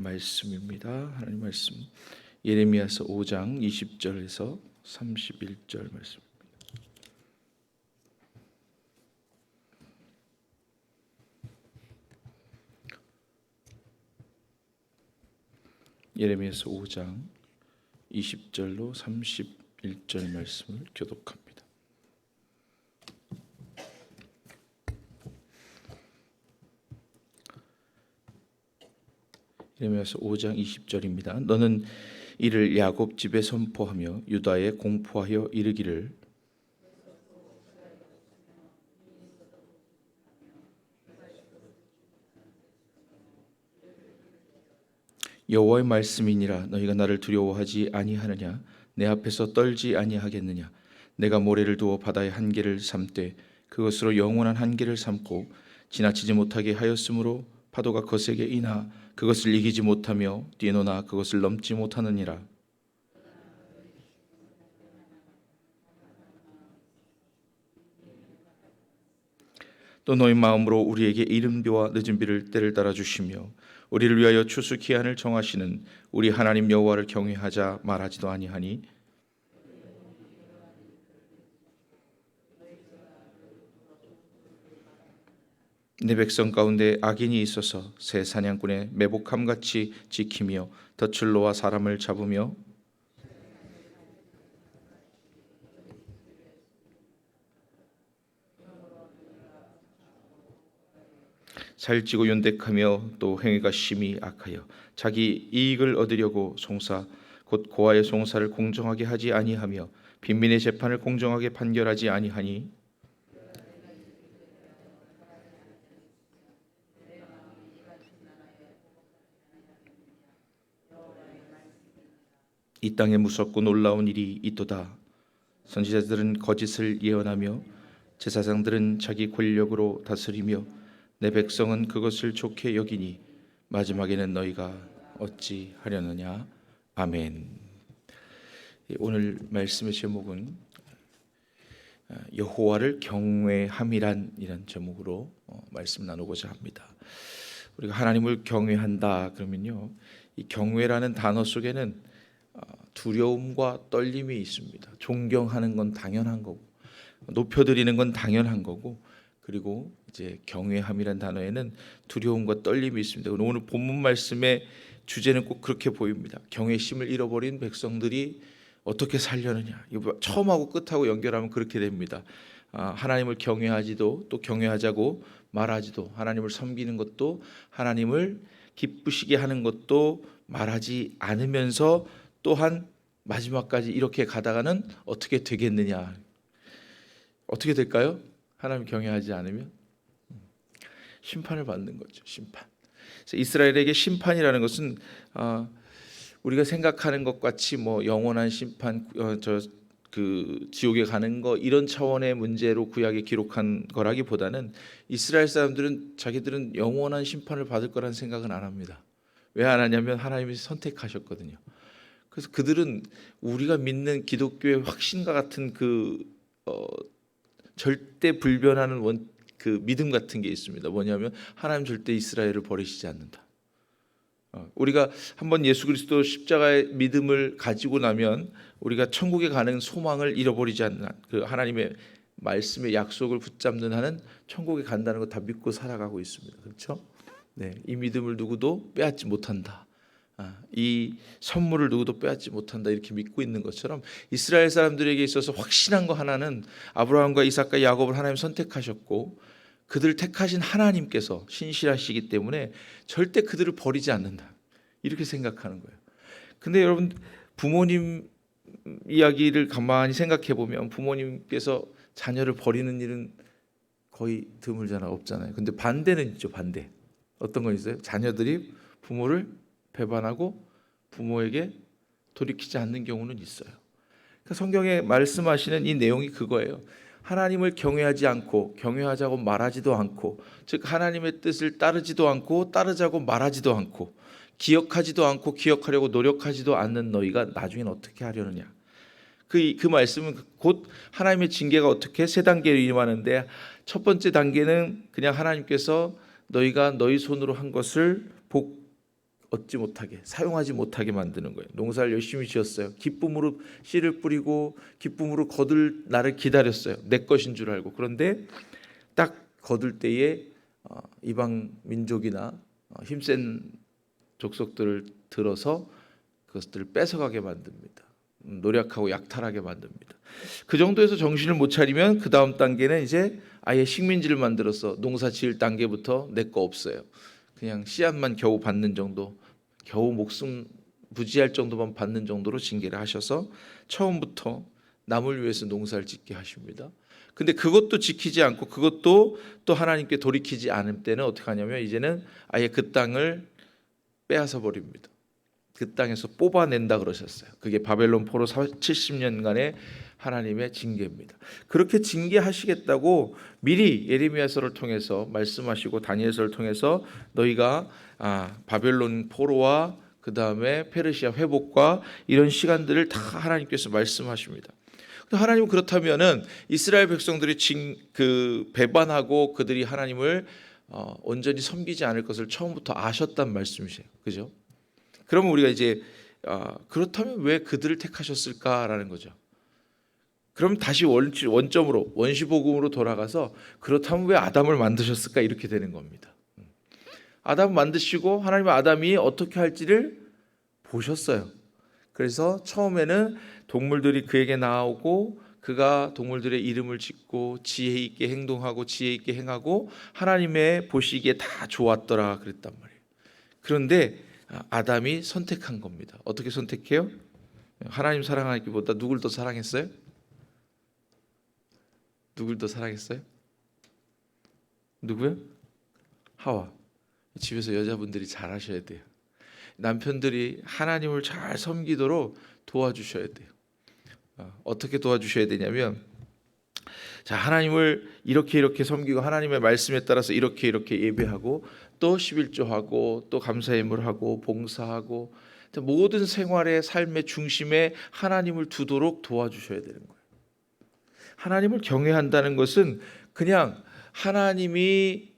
말씀입니다. 하나님 말씀 예레미야서 5장 20절에서 31절 말씀. 예레미야서 5장 20절로 31절 말씀을 교독합니다. 예레미야서 5장 20절입니다. 너는 이를 야곱 집에 선포하며 유다에 공포하여 이르기를 여호와의 말씀이니라. 너희가 나를 두려워하지 아니하느냐? 내 앞에서 떨지 아니하겠느냐? 내가 모래를 두어 바다의 한계를 삼되 그것으로 영원한 한계를 삼고 지나치지 못하게 하였으므로 파도가 거세게 이나 그것을 이기지 못하며 뛰노나 그것을 넘지 못하느니라. 또 너희 마음으로 우리에게 이른 비와 늦은 비를 때를 따라 주시며 우리를 위하여 추수 기한을 정하시는 우리 하나님 여호와를 경외하자 말하지도 아니하니 내 백성 가운데 악인이 있어서 새 사냥꾼의 매복함 같이 지키며 덫을 놓아 사람을 잡으며 살찌고 연택하며 또 행위가 심히 악하여 자기 이익을 얻으려고 송사 곧 고아의 송사를 공정하게 하지 아니하며 빈민의 재판을 공정하게 판결하지 아니하니 이 땅에 무섭고 놀라운 일이 있도다 선지자들은 거짓을 예언하며 제사장들은 자기 권력으로 다스리며 내 백성은 그것을 좋게 여기니 마지막에는 너희가 어찌 하려느냐 아멘. 오늘 말씀의 제목은 어, 여호와를 경외함이란 이런 제목으로 어, 말씀 나누고자 합니다. 우리가 하나님을 경외한다 그러면요, 이 경외라는 단어 속에는 어, 두려움과 떨림이 있습니다. 존경하는 건 당연한 거고, 높여드리는 건 당연한 거고, 그리고 이제 경외함이란 단어에는 두려움과 떨림이 있습니다. 오늘 본문 말씀의 주제는 꼭 그렇게 보입니다. 경외심을 잃어버린 백성들이 어떻게 살려느냐. 이거 처음하고 끝하고 연결하면 그렇게 됩니다. 아, 하나님을 경외하지도 또 경외하자고 말하지도 하나님을 섬기는 것도 하나님을 기쁘시게 하는 것도 말하지 않으면서 또한 마지막까지 이렇게 가다가는 어떻게 되겠느냐? 어떻게 될까요? 하나님 경외하지 않으면 심판을 받는 거죠. 심판. 이스라엘에게 심판이라는 것은 어, 우리가 생각하는 것 같이 뭐 영원한 심판, 어, 저그 지옥에 가는 거 이런 차원의 문제로 구약에 기록한 거라기보다는 이스라엘 사람들은 자기들은 영원한 심판을 받을 거라는 생각은 안 합니다. 왜 안 하냐면 하나님이 선택하셨거든요. 그래서 그들은 우리가 믿는 기독교의 확신과 같은 그 어, 절대 불변하는 원, 그 믿음 같은 게 있습니다. 뭐냐면 하나님 절대 이스라엘을 버리시지 않는다. 어, 우리가 한번 예수 그리스도 십자가의 믿음을 가지고 나면 우리가 천국에 가는 소망을 잃어버리지 않는 그 하나님의 말씀의 약속을 붙잡는 한은 천국에 간다는 거 다 믿고 살아가고 있습니다. 그렇죠? 네, 이 믿음을 누구도 빼앗지 못한다. 아, 이 선물을 누구도 빼앗지 못한다 이렇게 믿고 있는 것처럼 이스라엘 사람들에게 있어서 확신한 거 하나는 아브라함과 이삭과 야곱을 하나님 선택하셨고 그들 택하신 하나님께서 신실하시기 때문에 절대 그들을 버리지 않는다 이렇게 생각하는 거예요. 근데 여러분 부모님 이야기를 가만히 생각해 보면 부모님께서 자녀를 버리는 일은 거의 드물잖아 없잖아요. 근데 반대는 있죠 반대. 어떤 건 있어요? 자녀들이 부모를 배반하고 부모에게 돌이키지 않는 경우는 있어요. 그러니까 성경에 말씀하시는 이 내용이 그거예요. 하나님을 경외하지 않고 경외하자고 말하지도 않고 즉 하나님의 뜻을 따르지도 않고 따르자고 말하지도 않고 기억하지도 않고 기억하려고 노력하지도 않는 너희가 나중엔 어떻게 하려느냐. 그, 그 말씀은 곧 하나님의 징계가 어떻게 세 단계로 임하는데 첫 번째 단계는 그냥 하나님께서 너희가 너희 손으로 한 것을 복 얻지 못하게 사용하지 못하게 만드는 거예요. 농사를 열심히 지었어요. 기쁨으로 씨를 뿌리고 기쁨으로 거둘 날을 기다렸어요. 내 것인 줄 알고 그런데 딱 거둘 때에 어, 이방 민족이나 어, 힘센 족속들을 들어서 그것들을 뺏어가게 만듭니다. 음, 노력하고 약탈하게 만듭니다. 그 정도에서 정신을 못 차리면 그 다음 단계는 이제 아예 식민지를 만들어서 농사 지을 단계부터 내 거 없어요. 그냥 씨앗만 겨우 받는 정도, 겨우 목숨 부지할 정도만 받는 정도로 징계를 하셔서 처음부터 남을 위해서 농사를 짓게 하십니다. 근데 그것도 지키지 않고 그것도 또 하나님께 돌이키지 않을 때는 어떻게 하냐면 이제는 아예 그 땅을 빼앗아 버립니다. 그 땅에서 뽑아낸다 그러셨어요. 그게 바벨론 포로 70년간의 하나님의 징계입니다. 그렇게 징계하시겠다고 미리 예레미야서를 통해서 말씀하시고 다니엘서를 통해서 너희가 아, 바벨론 포로와 그 다음에 페르시아 회복과 이런 시간들을 다 하나님께서 말씀하십니다. 근데 하나님은 그렇다면은 이스라엘 백성들이 징, 그 배반하고 그들이 하나님을 어, 온전히 섬기지 않을 것을 처음부터 아셨단 말씀이세요. 그죠? 그러면 우리가 이제 아, 그렇다면 왜 그들을 택하셨을까라는 거죠. 그럼 다시 원, 원점으로 원시복음으로 돌아가서 그렇다면 왜 아담을 만드셨을까 이렇게 되는 겁니다. 아담 만드시고 하나님 아담이 어떻게 할지를 보셨어요. 그래서 처음에는 동물들이 그에게 나오고 그가 동물들의 이름을 짓고 지혜 있게 행동하고 지혜 있게 행하고 하나님의 보시기에 다 좋았더라 그랬단 말이에요. 그런데 아담이 선택한 겁니다. 어떻게 선택해요? 하나님 사랑하기보다 누굴 더 사랑했어요? 누굴 더 사랑했어요? 누구요? 하와. 집에서 여자분들이 잘 하셔야 돼요. 남편들이 하나님을 잘 섬기도록 도와주셔야 돼요. 어, 어떻게 도와주셔야 되냐면 자 하나님을 이렇게 이렇게 섬기고 하나님의 말씀에 따라서 이렇게 이렇게 예배하고 또 11조하고 또 감사예물 하고 봉사하고 모든 생활의 삶의 중심에 하나님을 두도록 도와주셔야 되는 거예요. 하나님을 경외한다는 것은 그냥 하나님이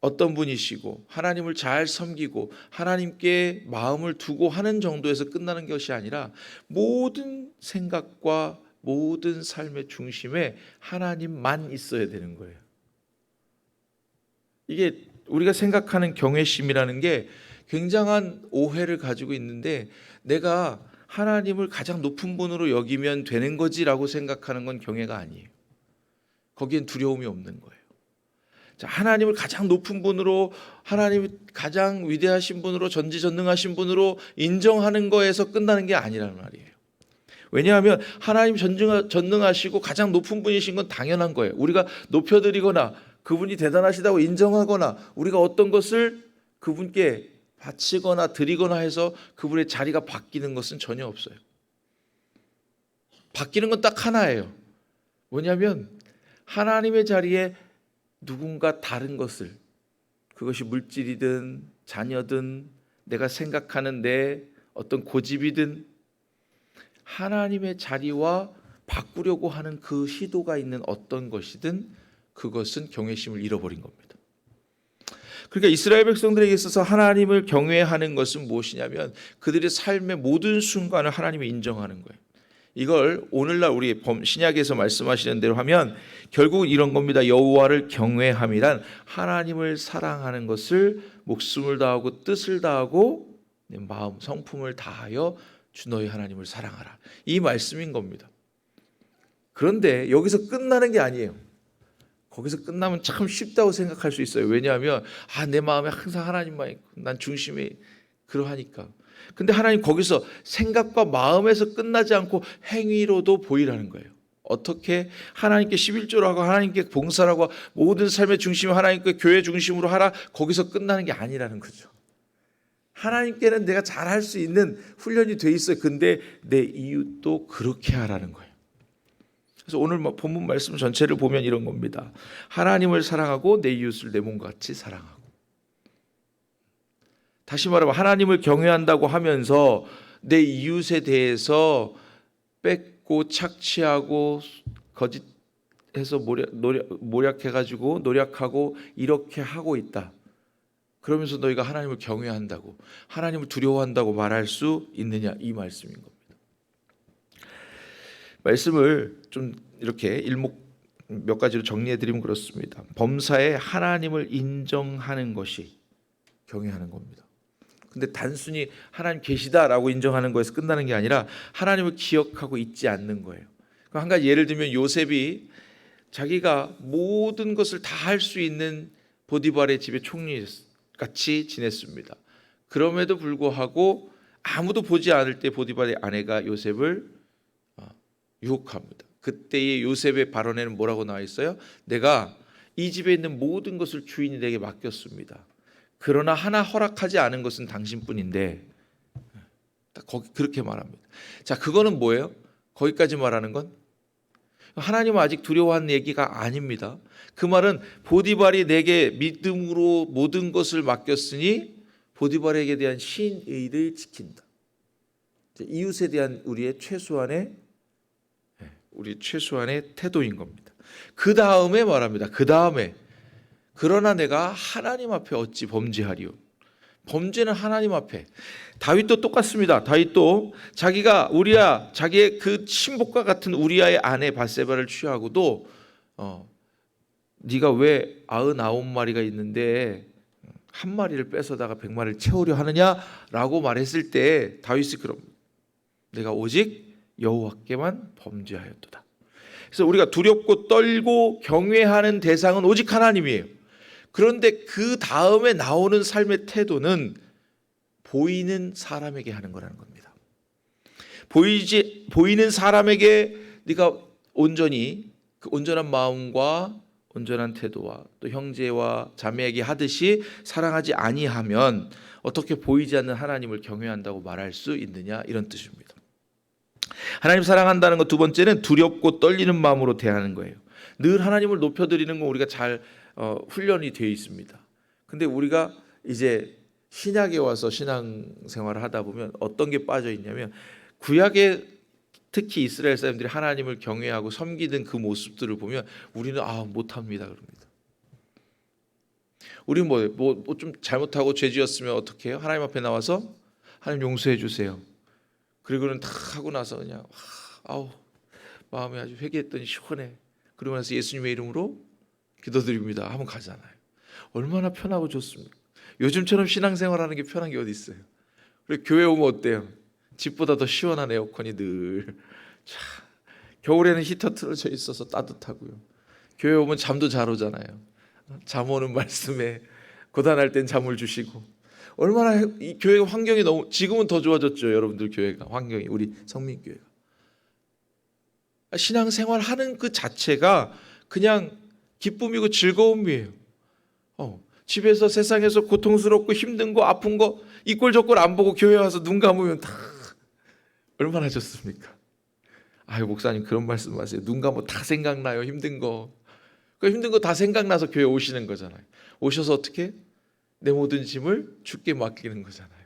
어떤 분이시고 하나님을 잘 섬기고 하나님께 마음을 두고 하는 정도에서 끝나는 것이 아니라 모든 생각과 모든 삶의 중심에 하나님만 있어야 되는 거예요. 이게 우리가 생각하는 경외심이라는 게 굉장한 오해를 가지고 있는데 내가 하나님을 가장 높은 분으로 여기면 되는 거지라고 생각하는 건 경외가 아니에요. 거기엔 두려움이 없는 거예요. 자, 하나님을 가장 높은 분으로 하나님이 가장 위대하신 분으로 전지전능하신 분으로 인정하는 거에서 끝나는 게 아니라는 말이에요. 왜냐하면 하나님 전능, 전능하시고 가장 높은 분이신 건 당연한 거예요. 우리가 높여드리거나 그분이 대단하시다고 인정하거나 우리가 어떤 것을 그분께 바치거나 드리거나 해서 그분의 자리가 바뀌는 것은 전혀 없어요. 바뀌는 건 딱 하나예요. 뭐냐면 하나님의 자리에 누군가 다른 것을 그것이 물질이든 자녀든 내가 생각하는 내 어떤 고집이든 하나님의 자리와 바꾸려고 하는 그 시도가 있는 어떤 것이든 그것은 경외심을 잃어버린 겁니다. 그러니까 이스라엘 백성들에게 있어서 하나님을 경외하는 것은 무엇이냐면 그들의 삶의 모든 순간을 하나님이 인정하는 거예요. 이걸 오늘날 우리 신약에서 말씀하시는 대로 하면 결국 이런 겁니다. 여호와를 경외함이란 하나님을 사랑하는 것을 목숨을 다하고 뜻을 다하고 마음 성품을 다하여 주 너희 하나님을 사랑하라. 이 말씀인 겁니다. 그런데 여기서 끝나는 게 아니에요. 거기서 끝나면 참 쉽다고 생각할 수 있어요. 왜냐하면 아, 내 마음에 항상 하나님만 있고 난 중심이 그러하니까. 근데 하나님 거기서 생각과 마음에서 끝나지 않고 행위로도 보이라는 거예요. 어떻게 하나님께 11조로 하고 하나님께 봉사라고 모든 삶의 중심을 하나님께 교회 중심으로 하라 거기서 끝나는 게 아니라는 거죠. 하나님께는 내가 잘할 수 있는 훈련이 돼 있어요. 근데 내 이웃도 그렇게 하라는 거예요. 그래서 오늘 뭐 본문 말씀 전체를 보면 이런 겁니다. 하나님을 사랑하고 내 이웃을 내 몸과 같이 사랑하고. 다시 말하면 하나님을 경외한다고 하면서 내 이웃에 대해서 뺏고 착취하고 거짓해서 모략, 노력, 모략 해가지고 노력하고 이렇게 하고 있다. 그러면서 너희가 하나님을 경외한다고 하나님을 두려워한다고 말할 수 있느냐 이 말씀인 겁니다. 말씀을 좀 이렇게 일목 몇 가지로 정리해 드리면 그렇습니다. 범사에 하나님을 인정하는 것이 경외하는 겁니다. 근데 단순히 하나님 계시다라고 인정하는 거에서 끝나는 게 아니라 하나님을 기억하고 있지 않는 거예요. 한 가지 예를 들면 요셉이 자기가 모든 것을 다 할 수 있는 보디발의 집에 총리 같이 지냈습니다. 그럼에도 불구하고 아무도 보지 않을 때 보디발의 아내가 요셉을 어, 유혹합니다. 그때의 요셉의 발언에는 뭐라고 나와 있어요? 내가 이 집에 있는 모든 것을 주인이 내게 맡겼습니다. 그러나 하나 허락하지 않은 것은 당신뿐인데 딱 거기 그렇게 말합니다. 자, 그거는 뭐예요? 거기까지 말하는 건 하나님은 아직 두려워하는 얘기가 아닙니다. 그 말은 보디발이 내게 믿음으로 모든 것을 맡겼으니 보디발에게 대한 신의를 지킨다. 이웃에 대한 우리의 최소한의 예, 우리 최소한의 태도인 겁니다. 그 다음에 말합니다. 그 다음에 그러나 내가 하나님 앞에 어찌 범죄하리요? 범죄는 하나님 앞에. 다윗도 똑같습니다. 다윗도 자기가 우리야 자기의 그 신복과 같은 우리야의 아내 바세바를 취하고도 어 네가 왜 아흔아홉 마리가 있는데 한 마리를 뺏어다가 백 마리를 채우려 하느냐라고 말했을 때 다윗이 그럼 내가 오직 여호와께만 범죄하였도다. 그래서 우리가 두렵고 떨고 경외하는 대상은 오직 하나님이에요. 그런데 그 다음에 나오는 삶의 태도는 보이는 사람에게 하는 거라는 겁니다. 보이지 보이는 사람에게 네가 온전히 그 온전한 마음과 온전한 태도와 또 형제와 자매에게 하듯이 사랑하지 아니하면 어떻게 보이지 않는 하나님을 경외한다고 말할 수 있느냐 이런 뜻입니다. 하나님 사랑한다는 것 두 번째는 두렵고 떨리는 마음으로 대하는 거예요. 늘 하나님을 높여드리는 건 우리가 잘 어, 훈련이 되어 있습니다. 근데 우리가 이제 신약에 와서 신앙 생활을 하다 보면 어떤 게 빠져 있냐면 구약에 특히 이스라엘 사람들이 하나님을 경외하고 섬기던 그 모습들을 보면 우리는 아 못합니다 그럽니다. 우리 뭐뭐 좀 잘못하고 죄지었으면 어떻게 해요? 하나님 앞에 나와서 하나님 용서해 주세요. 그리고는 다 하고 나서 그냥 와, 아우 마음이 아주 회개했더니 시원해. 그러고 나서 예수님의 이름으로 기도드립니다. 하면 가잖아요. 얼마나 편하고 좋습니까? 요즘처럼 신앙생활하는 게 편한 게 어디 있어요? 그리고 교회 오면 어때요? 집보다 더 시원한 에어컨이 늘. 자, 겨울에는 히터 틀어져 있어서 따뜻하고요. 교회 오면 잠도 잘 오잖아요. 잠 오는 말씀에 고단할 땐 잠을 주시고 얼마나 이 교회 환경이 너무 지금은 더 좋아졌죠, 여러분들 교회가 환경이 우리 성민 교회가 신앙 생활 하는 그 자체가 그냥 기쁨이고 즐거움이에요. 어, 집에서 세상에서 고통스럽고 힘든 거 아픈 거 이꼴 저꼴 안 보고 교회 와서 눈 감으면 다 얼마나 좋습니까? 아유 목사님 그런 말씀하세요. 눈 감으면 다 생각나요 힘든 거. 그 힘든 거 다 생각나서 교회 오시는 거잖아요. 오셔서 어떻게 내 모든 짐을 주께 맡기는 거잖아요.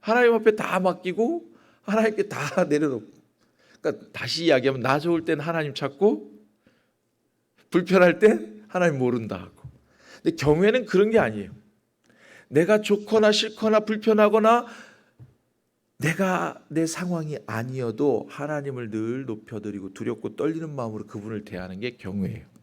하나님 앞에 다 맡기고 하나님께 다 내려놓고. 그러니까 다시 이야기하면 나 좋을 땐 하나님 찾고 불편할 땐 하나님 모른다 하고. 근데 경외는 그런 게 아니에요. 내가 좋거나 싫거나 불편하거나 내가 내 상황이 아니어도 하나님을 늘 높여드리고 두렵고 떨리는 마음으로 그분을 대하는 게 경외예요.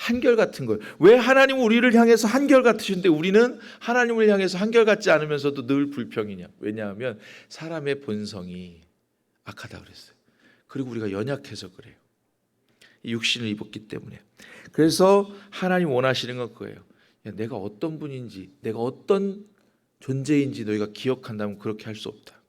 한결 같은 거예요. 왜 하나님은 우리를 향해서 한결 같으신데 우리는 하나님을 향해서 한결 같지 않으면서도 늘 불평이냐? 왜냐하면 사람의 본성이 악하다 그랬어요. 그리고 우리가 연약해서 그래요. 육신을 입었기 때문에. 그래서 하나님 원하시는 건 그거예요. 야, 내가 어떤 분인지, 내가 어떤 존재인지 너희가 기억한다면 그렇게 할 수 없다.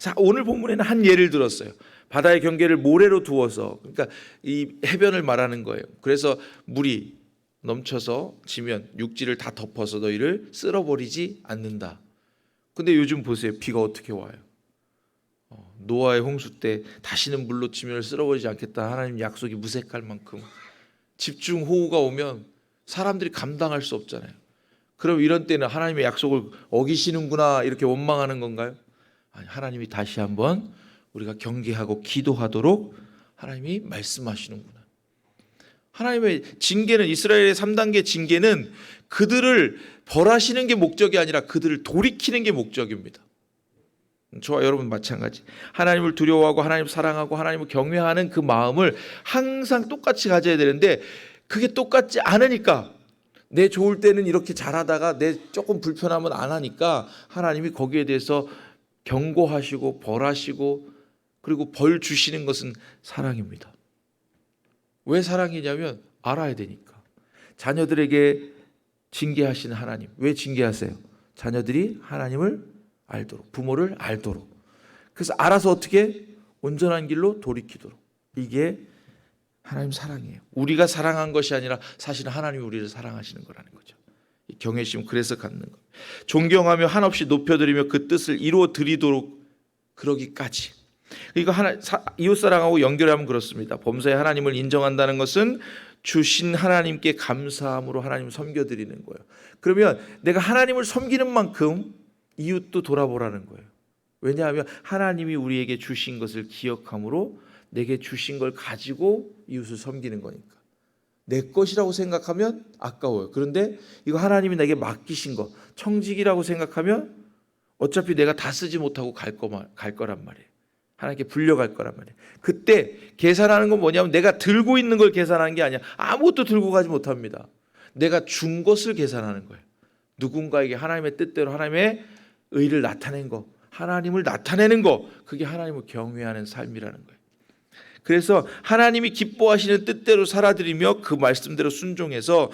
자, 오늘 본문에는 한 예를 들었어요. 바다의 경계를 모래로 두어서, 그러니까 이 해변을 말하는 거예요. 그래서 물이 넘쳐서 지면 육지를 다 덮어서 너희를 쓸어버리지 않는다. 근데 요즘 보세요. 비가 어떻게 와요? 어, 노아의 홍수 때 다시는 물로 지면을 쓸어버리지 않겠다. 하나님 약속이 무색할 만큼 집중 호우가 오면 사람들이 감당할 수 없잖아요. 그럼 이런 때는 하나님의 약속을 어기시는구나 이렇게 원망하는 건가요? 아니, 하나님이 다시 한번 우리가 경계하고 기도하도록 하나님이 말씀하시는구나. 하나님의 징계는 이스라엘의 3단계 징계는 그들을 벌하시는 게 목적이 아니라 그들을 돌이키는 게 목적입니다. 저와 여러분 마찬가지. 하나님을 두려워하고 하나님을 사랑하고 하나님을 경외하는 그 마음을 항상 똑같이 가져야 되는데 그게 똑같지 않으니까 내 좋을 때는 이렇게 잘하다가 내 조금 불편하면 안 하니까 하나님이 거기에 대해서 경고하시고 벌하시고 그리고 벌 주시는 것은 사랑입니다. 왜 사랑이냐면 알아야 되니까. 자녀들에게 징계하시는 하나님. 왜 징계하세요? 자녀들이 하나님을 알도록, 부모를 알도록. 그래서 알아서 어떻게 온전한 길로 돌이키도록. 이게 하나님 사랑이에요. 우리가 사랑한 것이 아니라 사실은 하나님이 우리를 사랑하시는 거라는 거죠. 이 경외심 그래서 갖는 거. 존경하며 한없이 높여드리며 그 뜻을 이루어 드리도록 그러기까지. 이거 하나 사, 이웃 사랑하고 연결하면 그렇습니다. 범사에 하나님을 인정한다는 것은 주신 하나님께 감사함으로 하나님을 섬겨 드리는 거예요. 그러면 내가 하나님을 섬기는 만큼 이웃도 돌아보라는 거예요. 왜냐하면 하나님이 우리에게 주신 것을 기억함으로 내게 주신 걸 가지고 이웃을 섬기는 거니까. 내 것이라고 생각하면 아까워요. 그런데 이거 하나님이 내게 맡기신 거, 청직이라고 생각하면 어차피 내가 다 쓰지 못하고 갈, 거만, 갈 거란 말이에요. 하나님께 불려갈 거란 말이에요. 그때 계산하는 건 뭐냐면 내가 들고 있는 걸 계산하는 게 아니야. 아무것도 들고 가지 못합니다. 내가 준 것을 계산하는 거예요. 누군가에게 하나님의 뜻대로 하나님의 의를 나타낸 거, 하나님을 나타내는 거, 그게 하나님을 경외하는 삶이라는 거예요. 그래서 하나님이 기뻐하시는 뜻대로 살아들이며 그 말씀대로 순종해서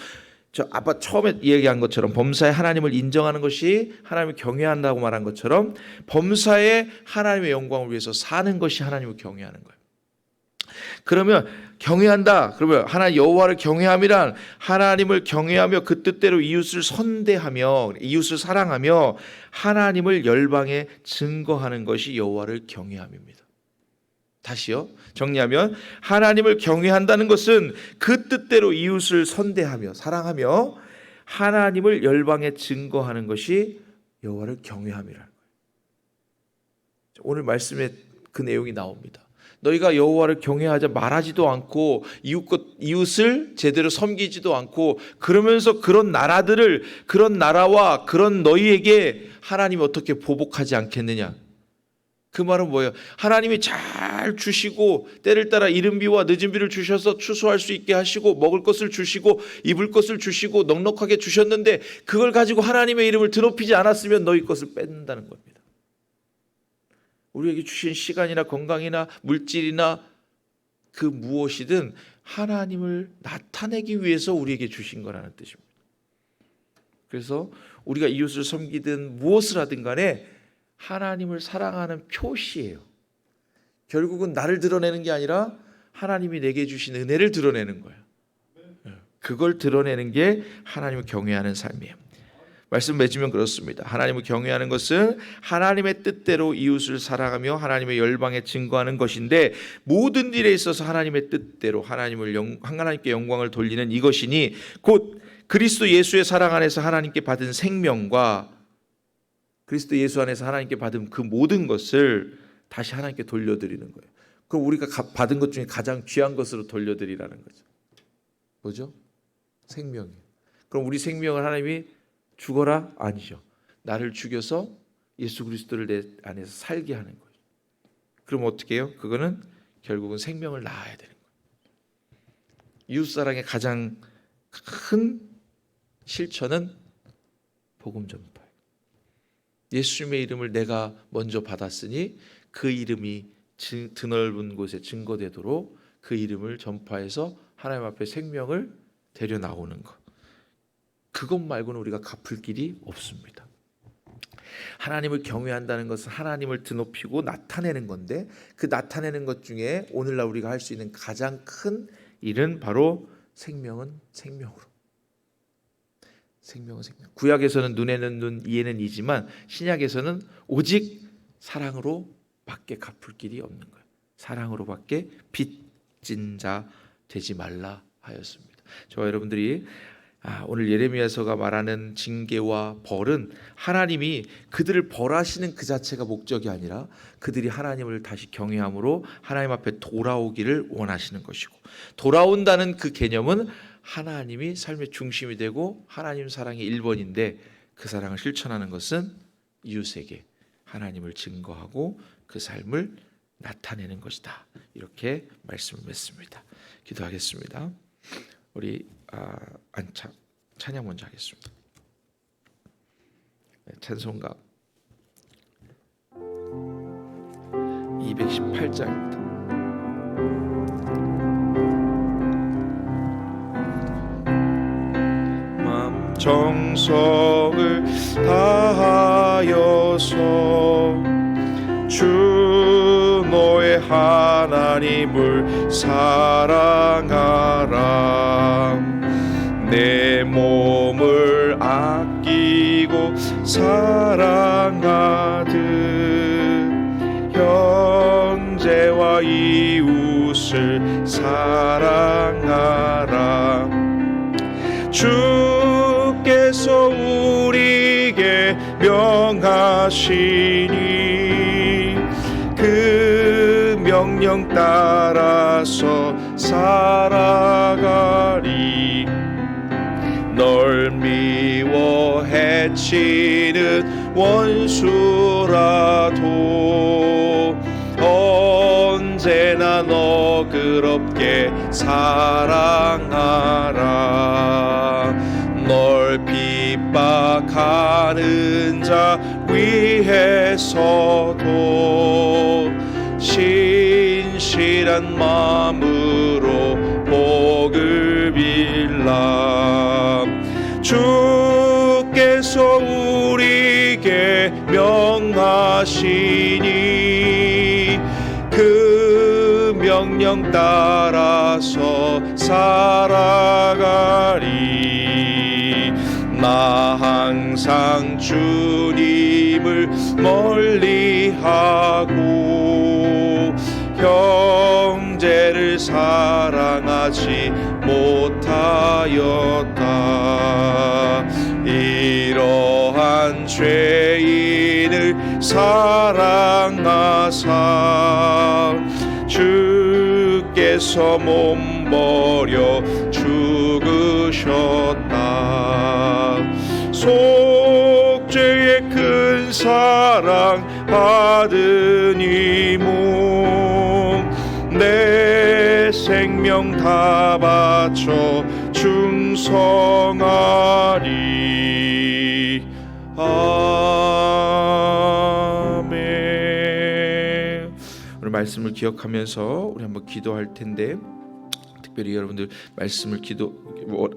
저 아빠 처음에 얘기한 것처럼 범사에 하나님을 인정하는 것이 하나님을 경외한다고 말한 것처럼 범사에 하나님의 영광을 위해서 사는 것이 하나님을 경외하는 거예요. 그러면 경외한다. 그러면 하나 여호와를 경외함이란 하나님을 경외하며 그 뜻대로 이웃을 선대하며 이웃을 사랑하며 하나님을 열방에 증거하는 것이 여호와를 경외함입니다. 다시요. 정리하면 하나님을 경외한다는 것은 그 뜻대로 이웃을 선대하며 사랑하며 하나님을 열방에 증거하는 것이 여호와를 경외함이라는 거예요. 오늘 말씀에 그 내용이 나옵니다. 너희가 여호와를 경외하자 말하지도 않고 이웃 것 이웃을 제대로 섬기지도 않고 그러면서 그런 나라들을 그런 나라와 그런 너희에게 하나님이 어떻게 보복하지 않겠느냐? 그 말은 뭐예요? 하나님이 잘 주시고 때를 따라 이른 비와 늦은 비를 주셔서 추수할 수 있게 하시고 먹을 것을 주시고 입을 것을 주시고 넉넉하게 주셨는데 그걸 가지고 하나님의 이름을 드높이지 않았으면 너희 것을 뺏는다는 겁니다. 우리에게 주신 시간이나 건강이나 물질이나 그 무엇이든 하나님을 나타내기 위해서 우리에게 주신 거라는 뜻입니다. 그래서 우리가 이웃을 섬기든 무엇을 하든 간에 하나님을 사랑하는 표시예요. 결국은 나를 드러내는 게 아니라 하나님이 내게 주신 은혜를 드러내는 거예요. 그걸 드러내는 게 하나님을 경외하는 삶이에요. 말씀 맺으면 그렇습니다. 하나님을 경외하는 것은 하나님의 뜻대로 이웃을 사랑하며 하나님의 열방에 증거하는 것인데 모든 일에 있어서 하나님의 뜻대로 하나님을 영, 하나님께 영광을 돌리는 이것이니 곧 그리스도 예수의 사랑 안에서 하나님께 받은 생명과 그리스도 예수 안에서 하나님께 받은 그 모든 것을 다시 하나님께 돌려드리는 거예요. 그럼 우리가 받은 것 중에 가장 귀한 것으로 돌려드리라는 거죠. 뭐죠? 생명이에요. 그럼 우리 생명을 하나님이 죽어라 아니죠. 나를 죽여서 예수 그리스도를 내 안에서 살게 하는 거예요. 그럼 어떻게 해요? 그거는 결국은 생명을 낳아야 되는 거예요. 이웃 사랑의 가장 큰 실천은 복음 전파. 예수님의 이름을 내가 먼저 받았으니 그 이름이 드넓은 곳에 증거되도록 그 이름을 전파해서 하나님 앞에 생명을 데려 나오는 것. 그것 말고는 우리가 갚을 길이 없습니다. 하나님을 경외한다는 것은 하나님을 드높이고 나타내는 건데 그 나타내는 것 중에 오늘날 우리가 할 수 있는 가장 큰 일은 바로 생명은 생명으로 생명은 생명. 구약에서는 눈에는 눈, 이에는 이지만 신약에서는 오직 사랑으로 밖에 갚을 길이 없는 거예요. 사랑으로 밖에 빚진 자 되지 말라 하였습니다. 저와 여러분들이 아, 오늘 예레미야서가 말하는 징계와 벌은 하나님이 그들을 벌하시는 그 자체가 목적이 아니라 그들이 하나님을 다시 경외함으로 하나님 앞에 돌아오기를 원하시는 것이고 돌아온다는 그 개념은 하나님이 삶의 중심이 되고 하나님 사랑의 1번인데 그 사랑을 실천하는 것은 이웃에게 하나님을 증거하고 그 삶을 나타내는 것이다. 이렇게 말씀을 맺습니다. 기도하겠습니다. 우리 아, 안차 찬양 먼저 하겠습니다. 네, 찬송가 218장입니다. 정성을 다하여서 주 너의 하나님을 사랑하라. 내 몸을 아끼고 사랑하듯 형제와 이웃을 사랑하라. 주 명하시니 그 명령 따라서 살아가리. 널 미워 해치는 원수라도 언제나 너그럽게 사랑하라. 널 핍박하는 자 위해서도 신실한 마음으로 복을 빌라. 주께서 우리에게 명하시니 그 명령 따라서 살아가리 나 항상 주님을 멀리하고 형제를 사랑하지 못하였다. 이러한 죄인을 사랑하사 주께서 몸버려 죽으셨다 사랑 받은 이몸내 생명 다 바쳐 충성하리. 아멘. 오늘 말씀을 기억하면서 우리 한번 기도할 텐데 특별히 여러분들 말씀을 기도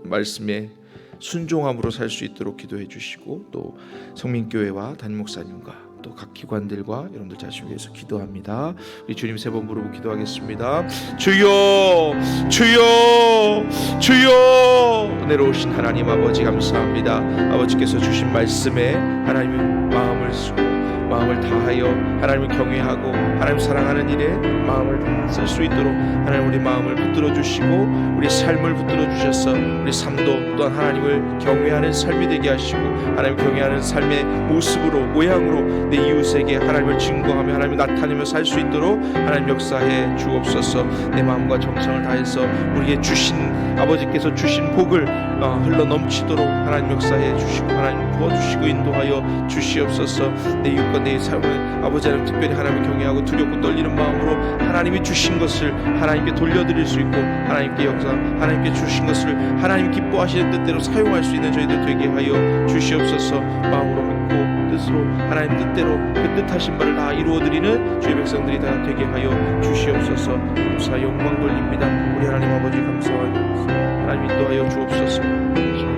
말씀에 순종함으로 살 수 있도록 기도해 주시고 또 성민교회와 담임 목사님과 또 각 기관들과 여러분들 자신을 위해서 기도합니다. 우리 주님 세 번 부르고 기도하겠습니다. 주여, 주여, 주여. 내려오신 하나님 아버지 감사합니다. 아버지께서 주신 말씀에 하나님의 마음을 마음을 다하여 하나님을 경외하고 하나님 사랑하는 일에 마음을 쓸수 있도록 하나님 우리 마음을 붙들어 주시고 우리 삶을 붙들어 주셔서 우리 삶도 또한 하나님을 경외하는 삶이 되게 하시고 하나님 경외하는 삶의 모습으로 모양으로 내 이웃에게 하나님을 증거하며 하나님을 나타내며 살 수 있도록 하나님 역사해 주옵소서. 내 마음과 정성을 다해서 우리에게 주신 아버지께서 주신 복을 어, 흘러 넘치도록 하나님 역사해 주시고 하나님 부어주시고 인도하여 주시옵소서. 내 이웃과 내 삶을 아버지 하나님 특별히 하나님을 경외하고 두렵고 떨리는 마음으로 하나님이 주신 것을 하나님께 돌려드릴 수 있고 하나님께 역사 하나님께 주신 것을 하나님 기뻐하시는 뜻대로 사용할 수 있는 저희들 되게 하여 주시옵소서. 마음으로 뜻으로 하나님 뜻대로 그 뜻하신 바를 다 이루어드리는 주의 백성들이 다 되게 하여 주시옵소서. 감사 영광 돌립니다. 우리 하나님 아버지 감사하여 하나님 인도하여 주옵소서